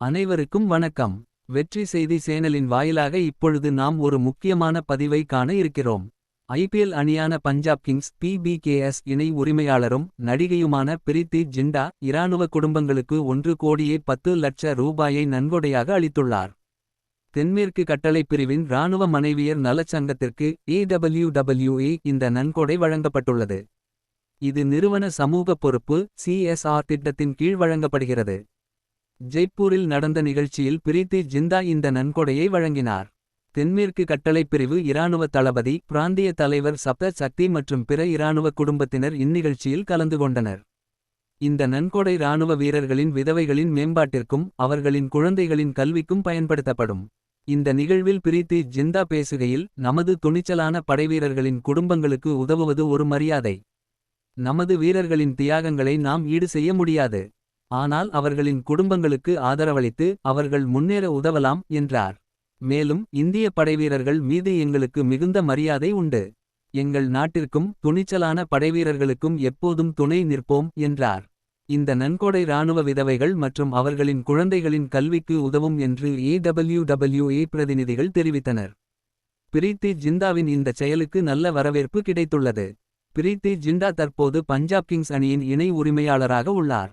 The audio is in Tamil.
அனைவருக்கும் வணக்கம். வெற்றி செய்தி சேனலின் வாயிலாக இப்பொழுது நாம் ஒரு முக்கியமான பதிவை காண இருக்கிறோம். ஐபிஎல் அணியான பஞ்சாப் கிங்ஸ் பிபிகேஎஸ் இணை உரிமையாளரும் நடிகையுமான பிரீத்தி ஜிண்டா இராணுவ குடும்பங்களுக்கு ஒன்று கோடியே பத்து லட்ச ரூபாயை நன்கொடையாக அளித்துள்ளார். தென்மேற்கு கட்டளைப் பிரிவின் இராணுவ மனைவியர் நலச் சங்கத்திற்கு ஏடபிள்யூடபிள்யூஏ இந்த நன்கொடை வழங்கப்பட்டுள்ளது. இது நிறுவன சமூக பொறுப்பு சிஎஸ்ஆர் திட்டத்தின் கீழ் வழங்கப்படுகிறது. ஜெய்ப்பூரில் நடந்த நிகழ்ச்சியில் பிரீத்தி ஜிந்தா இந்த நன்கொடையை வழங்கினார். தென்மேற்கு கட்டளைப் பிரிவு இராணுவ தளபதி பிராந்திய தலைவர் சப்த சக்தி மற்றும் பிற இராணுவ குடும்பத்தினர் இந்நிகழ்ச்சியில் கலந்து கொண்டனர். இந்த நன்கொடை இராணுவ வீரர்களின் விதவைகளின் மேம்பாட்டிற்கும் அவர்களின் குழந்தைகளின் கல்விக்கும் பயன்படுத்தப்படும். இந்த நிகழ்வில் பிரீத்தி ஜிந்தா பேசுகையில் நமது துணிச்சலான படைவீரர்களின் குடும்பங்களுக்கு உதவுவது ஒரு மரியாதை. நமது வீரர்களின் தியாகங்களை நாம் ஈடு செய்ய முடியாது. ஆனால் அவர்களின் குடும்பங்களுக்கு ஆதரவளித்து அவர்கள் முன்னேற உதவலாம் என்றார். மேலும் இந்திய படைவீரர்கள் மீது எங்களுக்கு மிகுந்த மரியாதை உண்டு. எங்கள் நாட்டிற்கும் துணிச்சலான படைவீரர்களுக்கும் எப்போதும் துணை நிற்போம் என்றார். இந்த நன்கொடை இராணுவ விதவைகள் மற்றும் அவர்களின் குழந்தைகளின் கல்விக்கு உதவும் என்று ஏடபிள்யூடபிள்யூஏ பிரதிநிதிகள் தெரிவித்தனர். பிரீத்தி ஜிந்தாவின் இந்த செயலுக்கு நல்ல வரவேற்பு கிடைத்துள்ளது. பிரீத்தி ஜிண்டா தற்போது பஞ்சாப் கிங்ஸ் அணியின் இணை உரிமையாளராக உள்ளார்.